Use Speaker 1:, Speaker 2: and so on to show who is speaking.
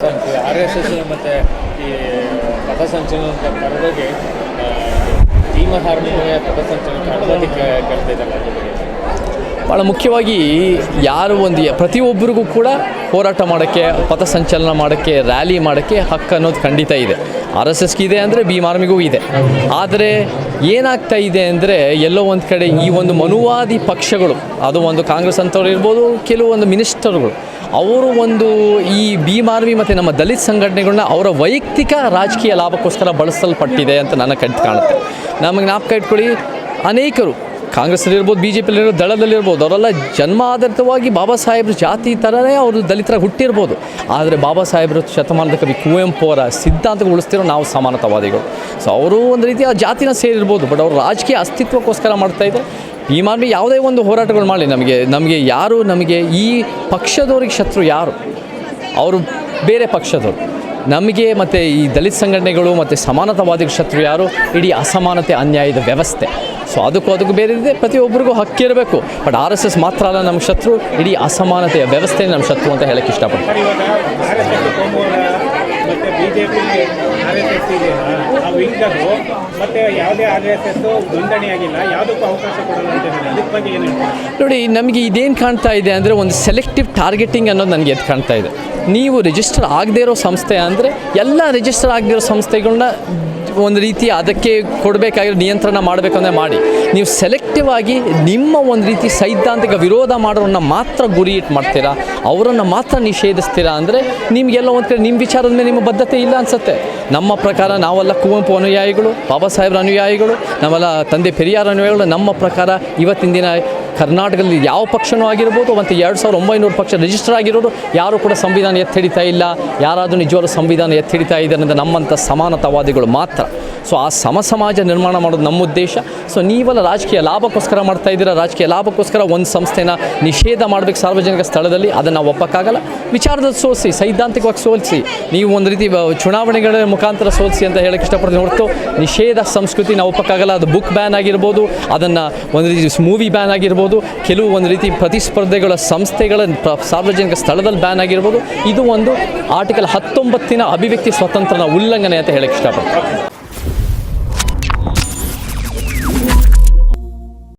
Speaker 1: R S S ಮತ್ತು ಈ ಪಥಸಂಚಲನ ಅಂತ ಕರೆದೋಗಿ ಜೀವ ಹಾರ್ಮೋನಿಯ ಪಥಸಂಚಲನಕ್ಕೆ ಅನುಮತಿ ಕೇಳ್ತಿದ್ದಲ್ಲ ಬಗ್ಗೆ
Speaker 2: ಭಾಳ ಮುಖ್ಯವಾಗಿ ಯಾರು ಒಂದು ಪ್ರತಿಯೊಬ್ಬರಿಗೂ ಕೂಡ ಹೋರಾಟ ಮಾಡೋಕ್ಕೆ ಪಥಸಂಚಲನ ಮಾಡೋಕ್ಕೆ, ರ್ಯಾಲಿ ಮಾಡೋಕ್ಕೆ ಹಕ್ಕು ಅನ್ನೋದು ಖಂಡಿತ ಇದೆ. ಆರ್ ಎಸ್ ಇದೆ ಅಂದರೆ ಬಿ ಮಾರ್ಮಿಗೂ ಇದೆ. ಆದರೆ ಏನಾಗ್ತಾ ಇದೆ ಅಂದರೆ ಎಲ್ಲೋ ಒಂದು ಕಡೆ ಈ ಒಂದು ಮನುವಾದಿ ಪಕ್ಷಗಳು, ಅದು ಒಂದು ಕಾಂಗ್ರೆಸ್ ಅಂಥವ್ರು ಇರ್ಬೋದು ಕೆಲವೊಂದು ಮಿನಿಸ್ಟರ್ಗಳು, ಅವರು ಒಂದು ಈ ಬಿ ಆರ್ಮಿ ಮತ್ತು ನಮ್ಮ ದಲಿತ ಸಂಘಟನೆಗಳನ್ನ ಅವರ ವೈಯಕ್ತಿಕ ರಾಜಕೀಯ ಲಾಭಕ್ಕೋಸ್ಕರ ಬಳಸಲ್ಪಟ್ಟಿದೆ ಅಂತ ನನ್ನ ಕಂಡು ಕಾಣುತ್ತೆ. ನಮಗೆ ಜ್ಞಾಪಕ ಇಟ್ಕೊಳ್ಳಿ, ಅನೇಕರು ಕಾಂಗ್ರೆಸ್ಸಲ್ಲಿರ್ಬೋದು ಬಿ ಜೆ ದಳದಲ್ಲಿ ದಳದಲ್ಲಿರ್ಬೋದು, ಅವರೆಲ್ಲ ಜನ್ಮ ಆಧಾರಿತವಾಗಿ ಬಾಬಾ ಸಾಹೇಬ್ರ ಜಾತಿ ಥರನೇ ಅವರು ದಲಿತರ ಹುಟ್ಟಿರ್ಬೋದು. ಆದರೆ ಬಾಬಾ ಸಾಹೇಬ್ರ ಶತಮಾನದ ಕವಿ ಕುವೆಂಪು ಅವರ ಸಿದ್ಧಾಂತಗಳು ಉಳಿಸ್ತಿರೋ ನಾವು ಸಮಾನತಾವಾದಿಗಳು. ಸೊ ಅವರು ಒಂದು ರೀತಿ ಆ ಜಾತಿನ ಸೇರಿರ್ಬೋದು ಬಟ್ ಅವರು ರಾಜಕೀಯ ಅಸ್ತಿತ್ವಕ್ಕೋಸ್ಕರ ಮಾಡ್ತಾ ಇದ್ದಾರೆ ಈ ಮಾರ್ಮಿ ಯಾವುದೇ ಒಂದು ಹೋರಾಟಗಳು ಮಾಡಲಿ ನಮಗೆ ನಮಗೆ ಯಾರು, ನಮಗೆ ಈ ಪಕ್ಷದವ್ರಿಗೆ ಶತ್ರು ಯಾರು? ಅವರು ಬೇರೆ ಪಕ್ಷದವರು. ನಮಗೆ ಮತ್ತು ಈ ದಲಿತ ಸಂಘಟನೆಗಳು ಮತ್ತು ಸಮಾನತಾವಾದಿಗಳ ಶತ್ರು ಯಾರು? ಇಡೀ ಅಸಮಾನತೆ, ಅನ್ಯಾಯದ ವ್ಯವಸ್ಥೆ. ಸೊ ಅದಕ್ಕೂ ಅದಕ್ಕೂ ಬೇರೆ ಇದೆ ಪ್ರತಿಯೊಬ್ಬರಿಗೂ ಹಕ್ಕಿರಬೇಕು ಬಟ್ ಆರ್ ಎಸ್ ಎಸ್ ಮಾತ್ರ ಅಲ್ಲ ನಮ್ಮ ಶತ್ರು. ಇಡೀ ಅಸಮಾನತೆಯ ವ್ಯವಸ್ಥೆ ನಮ್ಮ ಶತ್ರು ಅಂತ ಹೇಳಕ್ಕೆ ಇಷ್ಟಪಡ್ತೀನಿ.
Speaker 3: ಸರ್ ಇವಾಗ ಆರ್ ಎಸ್ ಎಸ್ ಕೋಮುವಾದ ಮತ್ತು B J P R S S ಇದೆ ಆ ವಿಂಗರು ಮತ್ತು ಯಾವುದೇ ಆರ್ ಎಸ್ ಎಸ್ ನೋಂದಣಿಯಾಗಿಲ್ಲ. ಯಾವುದಕ್ಕೂ ಅವಕಾಶ ಕೊಡಲ್ಲ ಅಂತ ಹೇಳಿದ್ರೆ ಬಗ್ಗೆ ಏನು
Speaker 2: ನೋಡಿ ನಮಗೆ ಇದೇನು ಕಾಣ್ತಾ ಇದೆ ಅಂದರೆ ಒಂದು ಸೆಲೆಕ್ಟಿವ್ ಟಾರ್ಗೆಟಿಂಗ್ ಅನ್ನೋದು ನನಗೆ ಎದ್ದು ಕಾಣ್ತಾ ಇದೆ. ನೀವು ರಿಜಿಸ್ಟರ್ ಆಗದೇ ಇರೋ ಸಂಸ್ಥೆ ಅಂದರೆ ಎಲ್ಲ ರಿಜಿಸ್ಟರ್ ಆಗದೇ ಇರೋ ಸಂಸ್ಥೆಗಳನ್ನ ಒಂದು ರೀತಿ ಅದಕ್ಕೆ ಕೊಡಬೇಕಾಗಿರೋ ನಿಯಂತ್ರಣ ಮಾಡಬೇಕಂದ್ರೆ ಮಾಡಿ. ನೀವು ಸೆಲೆಕ್ಟಿವ್ ಆಗಿ ನಿಮ್ಮ ಒಂದು ರೀತಿ ಸೈದ್ಧಾಂತಿಕ ವಿರೋಧ ಮಾಡೋರನ್ನ ಮಾತ್ರ ಗುರಿ ಇಟ್ಟು ಮಾಡ್ತೀರಾ? ಅವರನ್ನು ಮಾತ್ರ ನಿಷೇಧಿಸ್ತೀರಾ? ಅಂದರೆ ನಿಮಗೆಲ್ಲ ಒಂದು ಕಡೆ ನಿಮ್ಮ ವಿಚಾರದ ಮೇಲೆ ನಿಮ್ಮ ಬದ್ಧತೆ ಇಲ್ಲ ಅನಿಸುತ್ತೆ. ನಮ್ಮ ಪ್ರಕಾರ ನಾವೆಲ್ಲ ಕುವೆಂಪು ಅನುಯಾಯಿಗಳು, ಬಾಬಾ ಸಾಹೇಬ್ರ ಅನುಯಾಯಿಗಳು, ನಾವೆಲ್ಲ ತಂದೆ ಪೆರಿಯಾರ್ ಅನುಯಾಯಿಗಳು, ನಮ್ಮ ಪ್ರಕಾರ ಇವತ್ತಿನ ದಿನ ಕರ್ನಾಟಕದಲ್ಲಿ ಯಾವ ಪಕ್ಷನೂ ಆಗಿರ್ಬೋದು, ಮತ್ತು ಎರಡು ಸಾವಿರದ ಒಂಬೈನೂರು ಪಕ್ಷ ರಿಜಿಸ್ಟರ್ ಆಗಿರೋರು, ಯಾರು ಕೂಡ ಸಂವಿಧಾನ ಎತ್ತಿಡಿತಾ ಇಲ್ಲ. ಯಾರಾದರೂ ನಿಜವಾದ ಸಂವಿಧಾನ ಎತ್ತಿಡಿತಾ ಇದ್ದಾರೆ ಅಂದರೆ ನಮ್ಮಂಥ ಸಮಾನತಾವಾದಿಗಳು ಮಾತ್ರ. ಸೊ ಆ ಸಮ ಸಮಾಜ ನಿರ್ಮಾಣ ಮಾಡೋದು ನಮ್ಮ ಉದ್ದೇಶ. ಸೊ ನೀವೆಲ್ಲ ರಾಜಕೀಯ ಲಾಭಕ್ಕೋಸ್ಕರ ಮಾಡ್ತಾ ಇದ್ದೀರಾ? ರಾಜಕೀಯ ಲಾಭಕ್ಕೋಸ್ಕರ ಒಂದು ಸಂಸ್ಥೆನ ನಿಷೇಧ ಮಾಡಬೇಕು ಸಾರ್ವಜನಿಕ ಸ್ಥಳದಲ್ಲಿ, ಅದನ್ನು ಒಪ್ಪಕ್ಕಾಗಲ್ಲ. ವಿಚಾರದಲ್ಲಿ ಸೋಲಿಸಿ, ಸೈದ್ಧಾಂತಿಕವಾಗಿ ಸೋಲಿಸಿ. ನೀವು ಒಂದು ರೀತಿ ಚುನಾವಣೆಗಳ ಮುಖಾಂತರ ಸೋಲಿಸಿ ಅಂತ ಹೇಳಕ್ಕೆ ಇಷ್ಟಪಡ್ತೀನಿ ಹೊರತು, ನಿಷೇಧ ಸಂಸ್ಕೃತಿ ನಾವು ಒಪ್ಪಕ್ಕಾಗಲ್ಲ. ಅದು ಬುಕ್ ಬ್ಯಾನ್ ಆಗಿರ್ಬೋದು, ಅದನ್ನು ಒಂದು ರೀತಿ ಮೂವಿ ಬ್ಯಾನ್ ಆಗಿರ್ಬೋದು, ಕೆಲವು ಒಂದು ರೀತಿ ಪ್ರತಿಸ್ಪರ್ಧೆಗಳ ಸಂಸ್ಥೆಗಳ ಸಾರ್ವಜನಿಕ ಸ್ಥಳದಲ್ಲಿ ಬ್ಯಾನ್ ಆಗಿರ್ಬೋದು. ಇದು ಒಂದು ಆರ್ಟಿಕಲ್ ಹತ್ತೊಂಬತ್ತಿನ ಅಭಿವ್ಯಕ್ತಿ ಸ್ವತಂತ್ರನ ಉಲ್ಲಂಘನೆ ಅಂತ ಹೇಳಕ್ಕೆ ಇಷ್ಟಪಡ್ತೀನಿ.